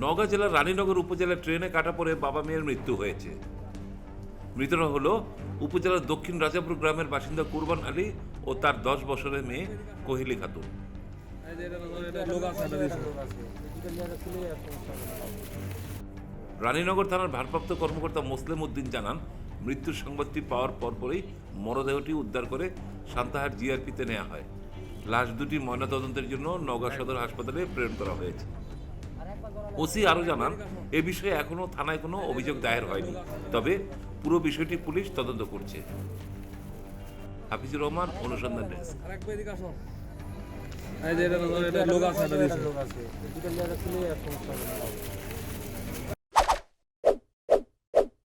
নওগাঁ জেলার রানীনগর উপজেলার ট্রেনে কাটা পড়ে বাবা মেয়ের মৃত্যু হয়েছে। মৃতরা হলো উপজেলার দক্ষিণ রাজাপুর গ্রামের বাসিন্দা কুরবান আলী ও তার দশ বছরের মেয়ে কোহিলি খাতুন। রানীনগর থানার ভারপ্রাপ্ত কর্মকর্তা মোসলেম উদ্দিন জানান, মৃত্যুর সংবাদটি পাওয়ার পরপরই মরদেহটি উদ্ধার করে সান্তাহার জিআরপিতে নেওয়া হয়। লাশ দুটি ময়নাতদন্তের জন্য নওগাঁ সদর হাসপাতালে প্রেরণ করা হয়েছে। ওসি আরও জানান, এ বিষয়ে এখনও থানায় কোনো অভিযোগ দায়ের হয়নি, তবে পুরো বিষয়টি পুলিশ তদন্ত করছে। হাফিজুর রহমান, অনুসন্ধান ডেস্ক।